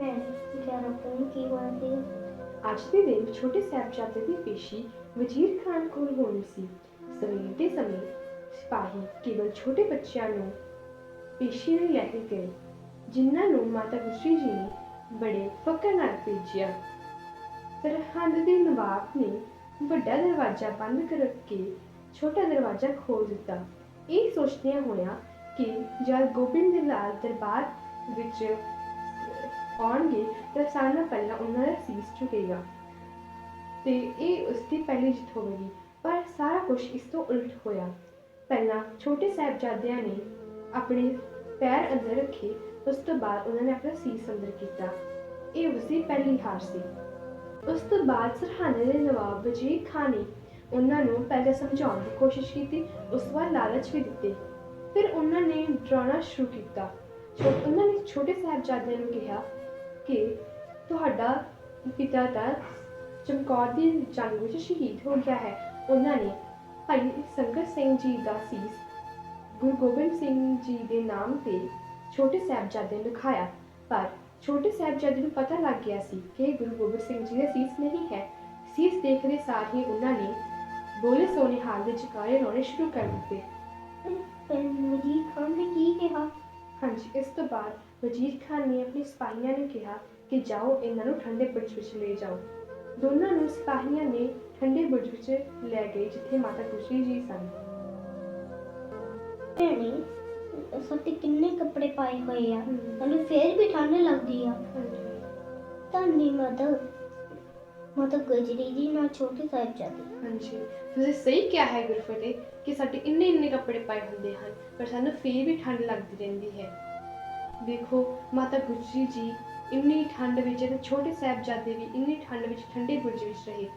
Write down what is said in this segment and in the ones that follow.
ਭੈਣ ਗਿਆਰਾਂ ਤੋਂ ਕੀ ਹੋਇਆ ਅੱਜ ਦੇ ਦਿਨ ਛੋਟੇ ਸਾਹਿਬਜ਼ਾਦੇ ਦੀ ਪੇਸ਼ੀ ਵਜ਼ੀਰ ਖਾਨ ਕੋਲ ਹੋਣੀ ਸੀ। ਸਵੇਰ ਦੇ ਸਮੇਂ ਸਿਪਾਹੀ ਕੇਵਲ ਛੋਟੇ ਬੱਚਿਆਂ ਨੂੰ ਪੇਸ਼ੀ ਲਈ ਲੈ ਕੇ ਗਏ, ਜਿਨ੍ਹਾਂ ਨੂੰ ਮਾਤਾ ਗੁਜਰੀ ਜੀ ਨੇ ਬੜੇ ਫਕਰ ਨਾਲ ਭੇਜਿਆ। ਸਰਹੰਦ ਦੇ ਨਵਾਬ ਨੇ ਵੱਡਾ ਦਰਵਾਜ਼ਾ ਬੰਦ ਕਰਕੇ ਛੋਟਾ ਦਰਵਾਜ਼ਾ ਖੋਲ ਦਿੱਤਾ। ਇਹ ਸੋਚਦਿਆਂ ਹੋਇਆ ਕਿ ਜਦ ਗੋਬਿੰਦ ਲਾਲ ਦਰਬਾਰ ਵਿੱਚ ਆਉਣਗੇ, ਤਾਂ ਸਾਰਿਆਂ ਨਾਲੋਂ ਪਹਿਲਾਂ ਉਹਨਾਂ ਦਾ ਸੀਸ ਝੁਕੇਗਾ। ਤੇ ਇਹ ਉਸ ਦੀ ਪਹਿਲੀ ਜਿੱਤ ਹੋਵੇਗੀ। ਪਰ ਸਾਰਾ ਕੁਝ ਇਸ ਤੋਂ ਉਲਟ ਹੋਇਆ। ਪਹਿਲਾਂ ਛੋਟੇ ਸਾਹਿਬਜ਼ਾਦਿਆਂ ਨੇ ਆਪਣੇ ਪੈਰ ਅੰਦਰ ਰੱਖੇ, ਉਸ ਤੋਂ ਬਾਅਦ ਉਹਨਾਂ ਨੇ ਆਪਣਾ ਸੀਸ ਅੰਦਰ ਕੀਤਾ। ਇਹ ਉਸ ਦੀ ਪਹਿਲੀ ਹਾਰ ਸੀ। ਉਸ ਤੋਂ ਬਾਅਦ ਸਰਹਾਨੇ ਦੇ ਨਵਾਬ ਵਜ਼ੀਰ ਖਾਨ ਨੇ ਉਹਨਾਂ ਨੂੰ ਪਹਿਲਾਂ ਸਮਝਾਉਣ ਦੀ ਕੋਸ਼ਿਸ਼ ਕੀਤੀ, ਉਸ ਤੋਂ ਬਾਅਦ ਲਾਲਚ ਵੀ ਦਿੱਤੇ। ਫਿਰ ਉਹਨਾਂ ਨੇ ਡਰਾਉਣਾ ਸ਼ੁਰੂ ਕੀਤਾ। ਉਹਨਾਂ ਨੇ ਛੋਟੇ ਸਾਹਿਬਜ਼ਾਦਿਆਂ ਨੂੰ ਕਿਹਾ ਕਿ ਤੁਹਾਡਾ ਪਿਤਾ ਤਾਂ ਚਮਕੌਰ ਦੀ ਜੰਗ ਵਿੱਚ ਸ਼ਹੀਦ ਹੋ ਗਿਆ ਹੈ। ਉਹਨਾਂ ਨੇ ਭਾਈ ਸੰਗਤ ਸਿੰਘ ਜੀ ਦਾ ਸੀਸ ਗੁਰੂ ਗੋਬਿੰਦ ਸਿੰਘ ਜੀ ਦੇ ਨਾਮ ਤੇ ਛੋਟੇ ਸਾਹਿਬਜ਼ਾਦੇ ਨੂੰ ਦਿਖਾਇਆ ਪਰ ਛੋਟੇ ਸਾਹਿਬਜ਼ਾਦੇ ਨੂੰ ਪਤਾ ਲੱਗ ਗਿਆ ਸੀ ਕਿ ਗੁਰੂ ਗੋਬਿੰਦ ਸਿੰਘ ਜੀ ਦਾ ਸੀਸ ਨਹੀਂ ਹੈ। ਸੀਸ ਦੇਖਦੇ ਸਾਰ ਹੀ ਉਹਨਾਂ ਨੇ ਬੋਲੇ ਸੋਨੇ ਹਾਲ ਦੇ ਜਕਾਰੇ ਲਾਉਣੇ ਸ਼ੁਰੂ ਕਰ ਦਿੱਤੇ। ਭੈਣ ਵਜੀਰ ਖਾਨ ਹਾਂਜੀ ਇਸ ਤੋਂ ਬਾਅਦ ਵਜ਼ੀਰ ਖਾਨ ਨੇ ਆਪਣੇ ਸਿਪਾਹੀਆਂ ਨੂੰ ਕਿਹਾ ਕਿ ਜਾਓ ਇਹਨਾਂ ਨੂੰ ਠੰਡੇ ਬੁਰਜ ਵਿੱਚ ਲੈ ਜਾਓ। ਦੋਨਾਂ ਨੂੰ ਸਿਪਾਹੀਆਂ ਨੇ ਠੰਡੇ ਬੁਰਜ ਵਿੱਚ ਲੈ ਗਏ ਜਿੱਥੇ ਮਾਤਾ ਗੁਜਰੀ ਜੀ ਸਨ। ਭੈਣੇ ਸੱਤੇ ਕਿੰਨੇ ਕੱਪੜੇ ਪਾਏ ਹੋਏ ਆ। ਹਮ। ਮੈਨੂੰ ਫੇਰ ਵੀ ਠੰਡ ਲੱਗਦੀ ਆ। ਧੰਨੀ ਮਦਰ ਮਦਰ ਗਜਰੀ ਜੀ ਨਾਲ ਛੋਟੇ ਸਾਹਿਬਜ਼ਾਦੇ। ਹਾਂਜੀ। ਤੁਸੀਂ ਸਹੀ ਕਿਹਾ ਹੈ ਗੁਰਫਤਿਹ ਕਿ ਸਾਡੇ ਇੰਨੇ ਇੰਨੇ ਕੱਪੜੇ ਪਾਏ ਹੁੰਦੇ ਹਨ, ਪਰ ਸਾਨੂੰ ਫੇਰ ਵੀ ਠੰਡ ਲੱਗਦੀ ਰਹਿੰਦੀ ਹੈ। ਦੇਖੋ, ਮਾਤਾ ਗੁਜਰੀ ਜੀ, ਇੰਨੀ ਠੰਡ ਵਿੱਚ ਤੇ ਛੋਟੇ ਸਾਹਿਬਜ਼ਾਦੇ ਵੀ ਇੰਨੀ ਠੰਡ ਵਿੱਚ ਠੰਡੇ ਬੁਰਜ ਵਿੱਚ ਰਹੇ।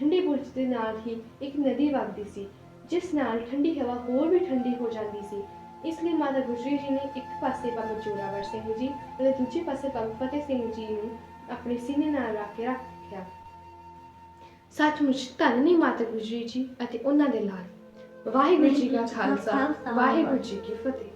ਠੰਡੇ ਬੁਰਜ ਦੇ ਨਾਲ ਹੀ ਇੱਕ ਨਦੀ ਵਗਦੀ ਸੀ, ਜਿਸ ਨਾਲ ਠੰਡੀ ਹਵਾ ਹੋਰ ਵੀ ਠੰਡੀ ਹੋ ਜਾਂਦੀ ਸੀ। ਇਸ ਲਈ ਮਾਤਾ ਗੁਜਰੀ ਜੀ ਨੇ ਇੱਕ ਪਾਸੇ ਬਾਬਾ ਜੋਰਾਵਰ ਸਿੰਘ ਜੀ ਅਤੇ ਦੂਜੇ ਪਾਸੇ ਬਾਬਾ ਫਤਿਹ ਸਿੰਘ ਜੀ ਨੂੰ ਆਪਣੇ ਸੀਨੇ ਨਾਲ ਰੱਖ ਕੇ ਰੱਖਿਆ। ਸੱਚਮੁੱਚ ਧੰਨ ਮਾਤਾ ਗੁਜਰੀ ਜੀ ਅਤੇ ਉਹਨਾਂ ਦੇ ਲਾਲ। ਵਾਹਿਗੁਰੂ ਜੀ ਕਾ ਖਾਲਸਾ ਵਾਹਿਗੁਰੂ ਜੀ ਕੀ ਫਤਿਹ।